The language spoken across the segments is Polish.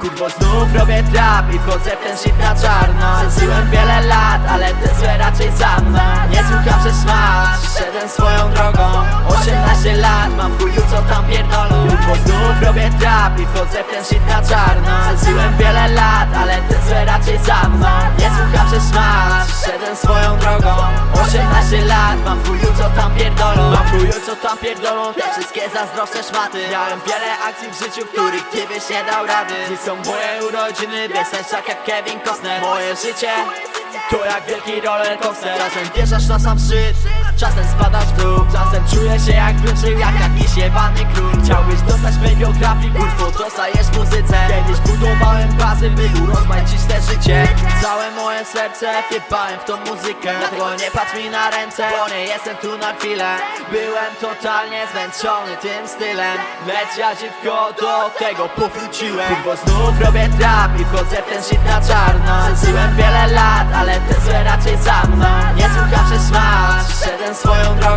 Kurwo znów robię trap i wchodzę w ten shit na czarno. Przeżyłem wiele lat, ale te złe raczej za mną. Nie słucham przez szmat, szedłem swoją drogą. 18 lat, mam w chuju co tam pierdolą. Kurwo znów robię trap i wchodzę w ten shit na czarno. Przeżyłem wiele lat, ale te złe raczej za mną Nie słucham przez szmat, szedłem swoją drogą 18 lat, mam w chuju co tam pierdolą. Mam w chuju co tam pierdolą, te wszystkie zazdrosne szmaty. Miałem wiele akcji w życiu, których ty byś nie dał rady. Dziś są moje urodziny, wiesz tak jak Kevin Costner. Moje życie to jak wielki roller coaster. Czasem wjeżdżasz na sam szczyt, czasem spadasz w dół. Czasem czuję się jakbym żył jak jakiś jebany król. Chciałbyś dostać mej biografii, kurwo, dostajesz muzyce. Kiedyś budowałem bazy, by urozmaicić te życie. Całe moje serce wjebałem w tą muzykę Dlatego nie patrz mi na ręce, bo nie jestem tu na chwilę. Byłem totalnie zmęczony tym stylem. Lecz ja dziwko do tego powróciłem. Kurwo znów robię trap i wchodzę w ten shit na czarno. Przeżyłem wiele lat, ale te złe raczej za mną. Nie słucham przez szmat, szedłem swoją drogą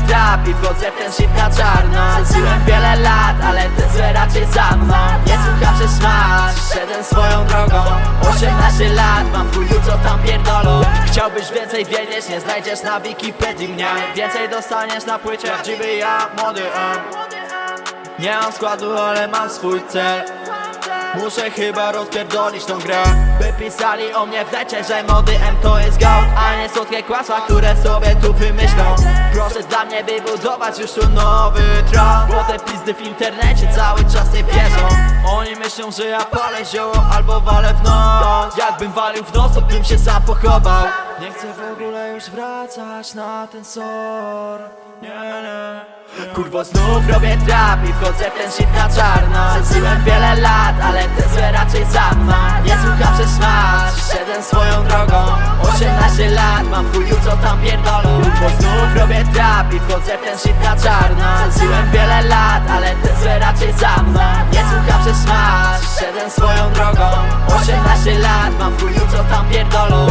znów robię trap i wchodzę w ten shit na czarno. Przeżyłem wiele lat, ale te złe raczej za mną. Nie słucham przez szmat, szedłem swoją drogą. 18 lat, mam w chuju co tam pierdolą. Chciałbyś więcej wiedzieć, nie znajdziesz na Wikipedii. Mnie Więcej dostaniesz na płycie, prawdziwy ja, młody em. Nie mam składu, ale mam swój cel Muszę chyba rozpierdolić tą grę. By pisali o mnie w necie, że mody M to jest gołd A nie słodkie kłamstwa, które sobie tu wymyślą. Proszę dla mnie wybudować już tu nowy tron. Bo te pizdy w internecie cały czas nie bierzą Oni myślą, że ja palę zioło albo walę w nos. Jakbym walił w nos, to bym się sam pochował. Nie chcę w ogóle już wracać na ten sor. Nie, nie Kurwo znów robię trap i wchodzę w ten shit na czarno. Przeżyłem wiele lat, ale te złe raczej za mną. Nie słucham przez szmat, szedłem swoją drogą. 18 lat, mam w chuju co tam pierdolą. Kurwo znów robię trap i wchodzę w ten shit na czarno. Przeżyłem wiele lat, ale te złe raczej za mną. Nie słucham przez szmat, szedłem swoją drogą. 18 lat, mam w chuju co tam pierdolą